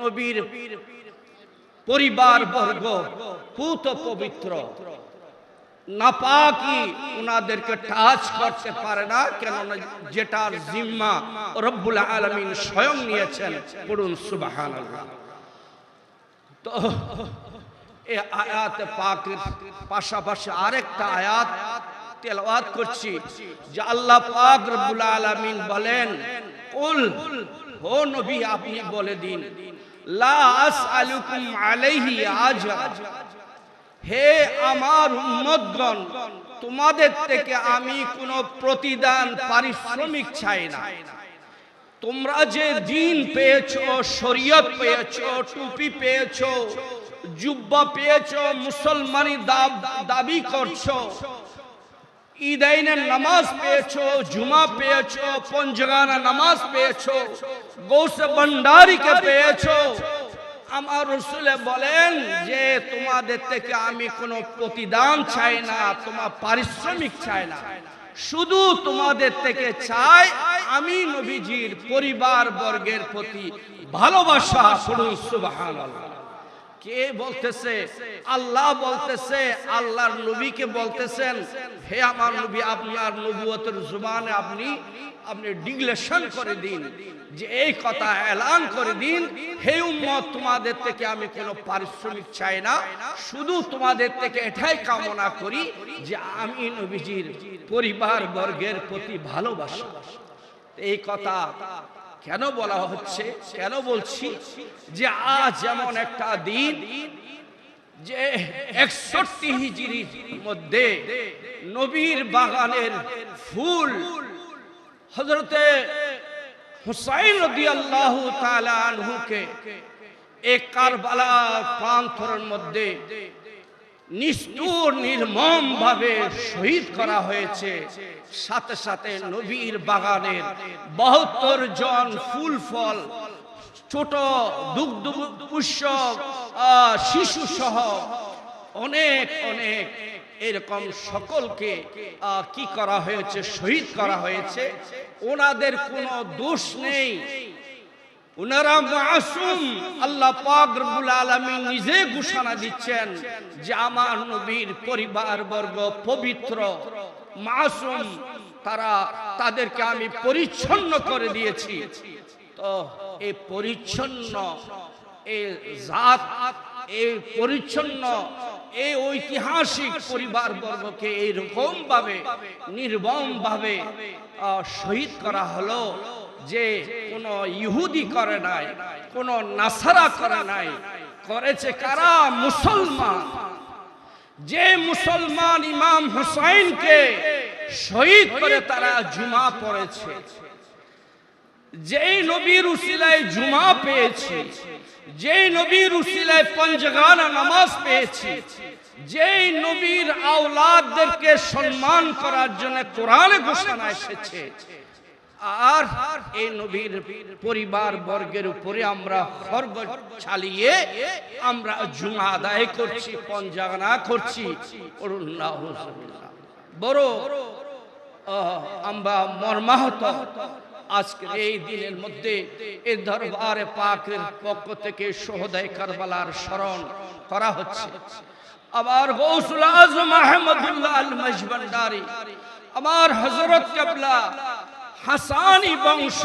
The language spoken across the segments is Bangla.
নবীর পরিবার বর্গ পুত পবিত্র। নাপাকি ওনাদেরকে টাচ করতে পারে না যেটার জিম্মা আলমিন স্বয়ং নিয়েছেন। তো, এ পাশাপাশি আরেকটা আয়াত তেলাওয়াত করছি, যে আল্লাহ পাক রব্বুল আলামিন বলেন আপনি বলে দিন। হে আমার উম্মতগণ, তোমাদের থেকে আমি কোনো প্রতিদান পারিশ্রমিক চাই না। তোমরা যে দিন পেয়েছ, শরীয়ত পেয়েছ, টুপি পেয়েছ, জুব্বা পেয়েছ, মুসলমানি দাবি করছ ঈদাইনের নামাজ পেয়েছ, জুমা পেয়েছ পঞ্জগানা নামাজ পেয়েছ, গৌসে ভণ্ডারিকে পেয়েছ। আমার রসুলে বলেন যে, তোমাদের থেকে আমি কোনো প্রতিদান চাই না তোমার পারিশ্রমিক চাই না। শুধু তোমাদের থেকে চাই, আমি নবীজির পরিবার বর্গের প্রতি ভালোবাসা পড়ুন সুবহানাল্লাহ। কে বলতেছে? আল্লাহ বলতেছে, আল্লাহর নবীকে বলতেছেন, হে আমার নবী আপনার নবুয়তের জুবানে আপনি আপনি ডিক্লেশন করে দিন, যে এই কথা এলান করে দিন, হে উম্মত, তোমাদের থেকে আমি কোনো পারিশ্রমিক চাই না, শুধু তোমাদের থেকে এটাই কামনা করি যে আমি নবীজির পরিবার বর্গের প্রতি ভালোবাসা। এই কথা কেন বলা হচ্ছে, কেন বলছি যে আজ যেমন একটা দিন যে একষট্টি হিজিরির মধ্যে নবীর বাগানের ফুল হজরতে হুসাইন রদি আল্লাহ আনহুকে এক কারবালা প্রান্তরের মধ্যে নিষ্ঠুর নির্মম ভাবে শহীদ করা হয়েছে। সাথে সাথে নবীর বাগানের বাহাত্তর জন ফুল ফল ছোট দুগ্ধ পুষ্য আহ, শিশু সহ অনেক অনেক এরকম সকলকে কি করা হয়েছে শহীদ করা হয়েছে। ওনাদের কোনো দোষ নেই। উনারা মাসুম, আল্লাহ পাক রব্বুল আলামিন নিজে ঘোষণা দিচ্ছেন যে আমার নবীর পরিবার বর্গ পবিত্র। মাসুম, তারা তাদেরকে আমি পরিচ্ছন্ন করে দিয়েছি। তো এই পরিচ্ছন্ন এই জাত এই পরিচ্ছন্ন এই ঐতিহাসিক পরিবার বর্গকে এইরকম ভাবে নির্মম ভাবে শহীদ করা হলো। যে কোন ইহুদি করে নাই, কোন নাসারা করে নাই, করেছে কারা? মুসলমান। যে মুসলমান ইমাম হুসাইনকে শহীদ করে তারা জুমা পড়েছে। যেই নবীর উসিলায় জুমা পেয়েছি, যেই নবীর উসিলায় পঞ্চগানা নামাজ পেয়েছি, যেই নবীর আওলাদদেরকে সম্মান করার জন্য কোরআনে ঘোষণা এসেছে আর এই নবীর পরিবার বর্গের উপরে আমরা খর্গ চালিয়ে আমরা জুমা আদায় করছি পঞ্জাগনা করছি। বড় আমরা মর্মাহত। আজকের এই দিনের মধ্যে এ দরবারে পাকের পক্ষ থেকে সোহদাই কারবালার স্মরণ করা হচ্ছে। আবার গৌসুল আজম আহমদুল্লাহ আল মজবন্ডারি আমার হজরত কাবলা হাসানি বংশ,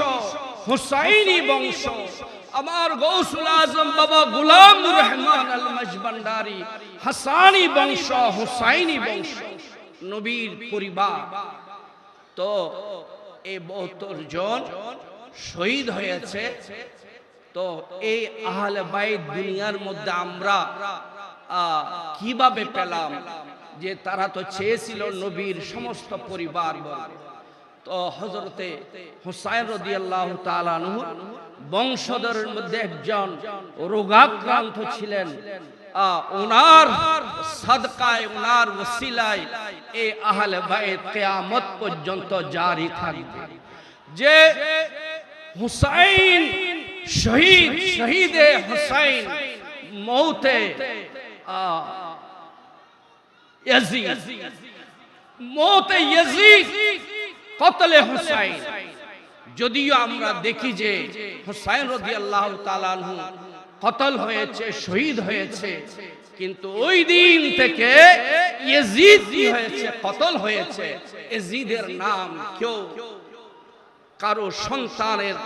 হুসাইনি বংশ। আমার গৌসুল আজম বাবা গুলাম রহমান আল মজবন্ডারি হাসানি বংশ, হুসাইনি বংশ, নবীর পরিবার। তো এই বহত্তর জন শহীদ হয়েছে। তো এই আহলে বাইত দুনিয়ার মধ্যে আমরা কীভাবে পেলাম? যে তারা তো চেয়েছিল নবীর সমস্ত পরিবার হজরতে হুসাইন রদিয়াল্লাহ তালানহু বংশধরের মধ্যে একজন রোগাক্রান্ত ছিলেন। ওনার ওনার পর্যন্ত জারি যে হুসাইন হুসাইন মৌতে মৌতে ইয়াজিদ কতলে হুসাইন? যদিও আমরা দেখি যে হুসাইন রাদিয়াল্লাহু তাআলা আনহু কতল হয়েছে, শহীদ হয়েছে, কিন্তু ওই দিন থেকে হয়েছে, কতল হয়েছে, ইয়েজিদের নাম কেউ কারও সন্তানের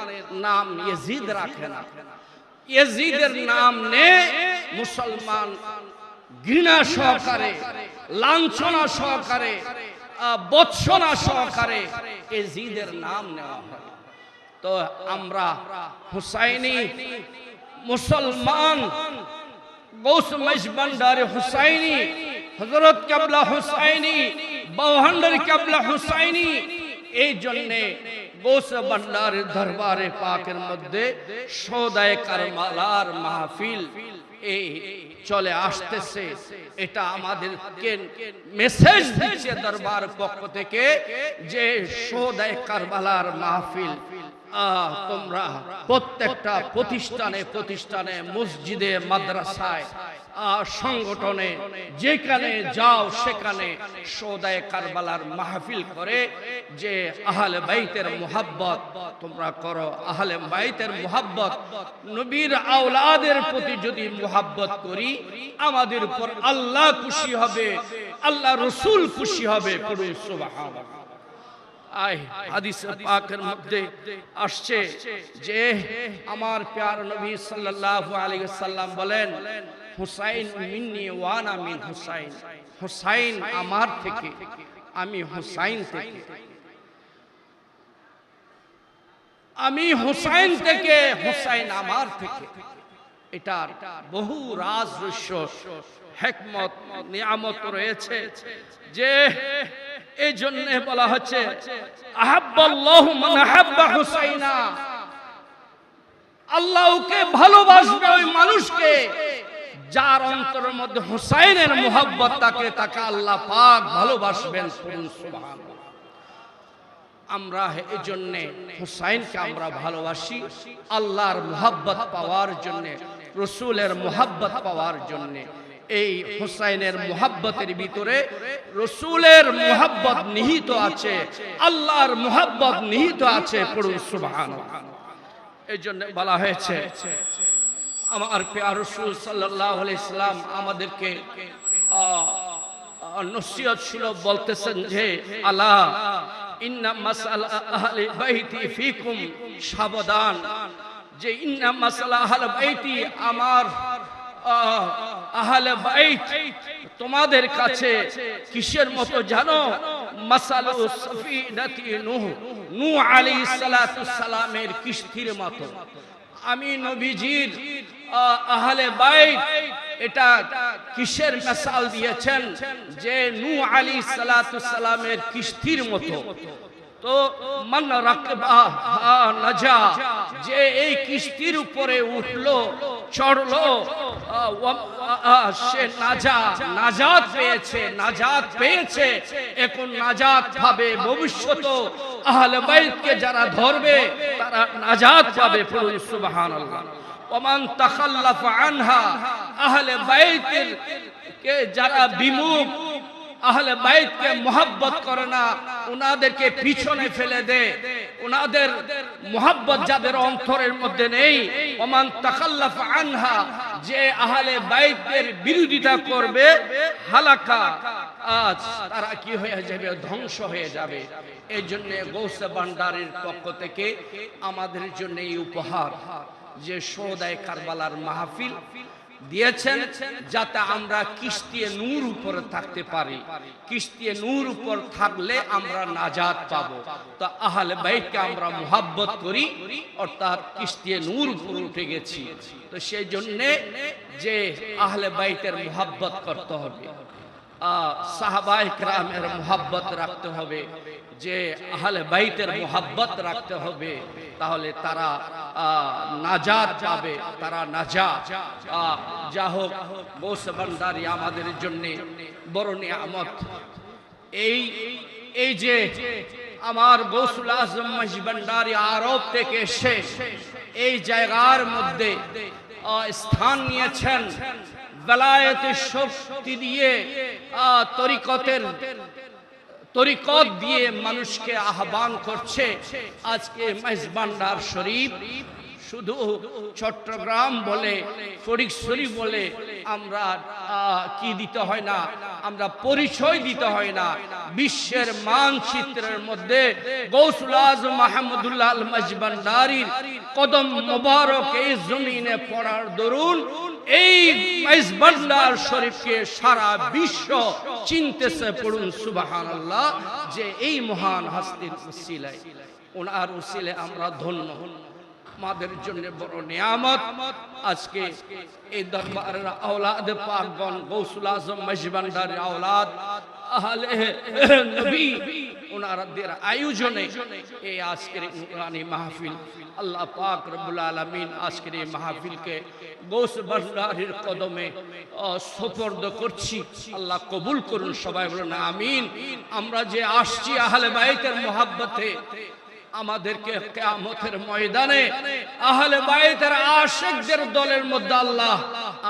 নাম ইয়েজিদ রাখে না। ইয়েজিদের নাম নে মুসলমান ঘৃণা সহকারে, লাঞ্ছনা সহকারে বৎসনা সহকারে এজিদের নাম নেওয়া হয়। তো আমরা হুসাইনি মুসলমান গৌস মজবন্ডার হুসাইনি হজরত কাবলা হুসাইনি বৌহান্ডার কাবলা হুসাইনি, এই জন্যে গৌস ভান্ডারের দরবারে পাকের মধ্যে সৌদায় কারমালার মাহফিল এই চলে আসতেছে। এটা আমাদেরকে মেসেজ দিচ্ছে দরবার পক্ষ থেকে যে সৌদায় কারবালার মাহফিল। তোমরা প্রত্যেকটা প্রতিষ্ঠানে প্রতিষ্ঠানে, মসজিদে, মাদ্রাসায় সংগঠনে যেখানে যাও সেখানে সৌদায় কারবালার মাহফিল করে যে আহলে বাইতের মোহাব্বত, তোমরা করো আহলে বাইতের মোহাব্বত। নবীর আওলাদের প্রতি যদি মোহাব্বত করি, আমাদের উপর আল্লাহ খুশি হবে, আল্লাহ রসুল খুশি হবে আয় মধ্যে আসছে যে আমার প্যার নবী সাল্লাল্লাহু আলাইহি সাল্লাম বলেন হুসাইন মিন্নি ওয়ানা মিন হুসাইন। হুসাইন আমার থেকে, আমি হুসাইন থেকে। আমি হুসাইন থেকে, হুসাইন আমার থেকে। এটার বহু রাজ হেকমত, নিয়ামত রয়েছে যে এই জন্য বলা হচ্ছে হুসাইনা। আল্লাহকে ভালোবাসবে ওই মানুষকে। যার অন্তরের মধ্যে হুসাইনের মোহাব্বত তাকে তাকে আল্লাহ পাক ভালোবাসবেন। আমরা এই জন্যে হুসাইনকে আমরা ভালোবাসি, আল্লাহর মোহাব্বত পাওয়ার জন্যে, রসুলের মোহাব্বত পাওয়ার জন্যে। এই হুসাইনের মোহাব্বতের ভিতরে রসুলের মোহাব্বত নিহিত আছে, আল্লাহর মোহাব্বত নিহিত আছে, পড়ুন সুবহান এই জন্য বলা হয়েছে আমার পেয়ার রসুল সাল্লাহ ইসলাম আমাদেরকে নসিহত বলতেছেন যে, আল্লাহ ফিকুম সাবধান। যে আমার তোমাদের কাছে কিসের মতো জানো মাসালু সফিনাতি সালামের কিস্তির মতো। আমি নবীজির আহলে বাইত, এটা কিসের মিসাল দিয়েছেন যে নূ আলী সালামের কিস্তির মতো? তো মান রাকবা হা নাজা, যে এই কিস্তির উপরে উঠল, চড়লো সে নাজা, নাজাত পেয়েছে নাজাত পেয়েছে, এখন নাজাত পাবে ভবিষ্যৎ। আহলে বাইতকে যারা ধরবে, তারা নাজাত পাবে, পড়ুন সুবহানাল্লাহ। ওমান আহলে কে যারা বিমুখ, আহলে বাইতকে মোহাব্বত করে না, উনাদেরকে পিছনে ফেলে দে। উনাদের মোহাব্বত যাদের অন্তরের মধ্যে নেই, ওমান তাখাল্লাফ আনহা, যে আহলে বাইতের বিরোধিতা করবে, হালাকা, আজ তারা কি হয়ে যাবে? ধ্বংস হয়ে যাবে। এই জন্য গৌসে ভান্ডারের পক্ষ থেকে আমাদের জন্য এই উপহার। যে সৌদায় কারবালার মাহফিল দিয়েছেন, যাতে আমরা কিস্তিয়ে নূর উপরে থাকতে পারি। কিস্তিয়ে নূর উপর থাকলে আমরা নাজাত পাবো। তো আহলে বাইতকে আমরা মোহাব্বত করি, অর্থাৎ কিস্তিয়ে নূর উপর উঠে গেছি। তো সেই জন্যে যে আহলে বাইতের মোহাব্বত করতে হবে সাহাবাই ক্রামের মোহাব্বত রাখতে হবে যে আহলে বাইতের মোহাব্বত রাখতে হবে, তাহলে তারা নাজাত পাবে, তারা নাজা যা হোক, বৌস ভান্ডারি আমাদের জন্য বড় নিয়ামত। এই এই যে আমার গৌসুল আজম ভান্ডারি আরব থেকে এসে এই জায়গার মধ্যে স্থান নিয়েছেন বেলায়েতের শক্তি দিয়ে তরিকতের তরিকত দিয়ে মানুষকে আহ্বান করছে আজকে মেজবান্ডার শরীফ। শুধু চট্টগ্রাম বলে ফরিকশরী বলে আমরা কি দিতে হয় না? আমরা পরিচয় দিতে হয় না। বিশ্বের মানচিত্রের মধ্যে গৌসুল আজম মাহমুদুল্লাহ আল মজবান্ডারির কদম মোবারক এই জমিনে পড়ার দরুন এই মেজবান্ডার শরীফকে সারা বিশ্ব চিনতেছে পড়ুন, সুবহানাল্লাহ, যে এই মহান হস্তির উসিলায়। ওনার উসিলে আমরা ধন্য। আমাদের জন্য বড় নিয়ামত। আজকে এই দরবারের আওলাদ পাকগণ, গৌসুল আজম মজবান্ডারের আওলাদ, আহলে নবী ওনাদের আয়োজনে এই আজকের নুরানি মাহফিল। আল্লাহ পাক রব্বুল আলামিন আজকের এই মাহফিলকে গৌস ভান্ডারের কদমে সোপর্দ করছি। আল্লাহ কবুল করুন, সবাই বলুন, আমিন। আমরা যে আসছি আহলে বাইতের মোহাব্বতে আমাদেরকে কেয়ামতের ময়দানে আহলে বাইতের আশেকদের দলের মধ্যে আল্লাহ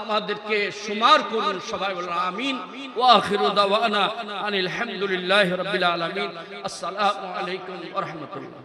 আমাদেরকে সুমার করুন। সবাই বলুন আমিন। ওয়া আখিরু দাওয়ানা আনিল হামদুলিল্লাহি রাব্বিল আলামিন। আসসালামু আলাইকুম ওয়া রাহমাতুল্লাহ।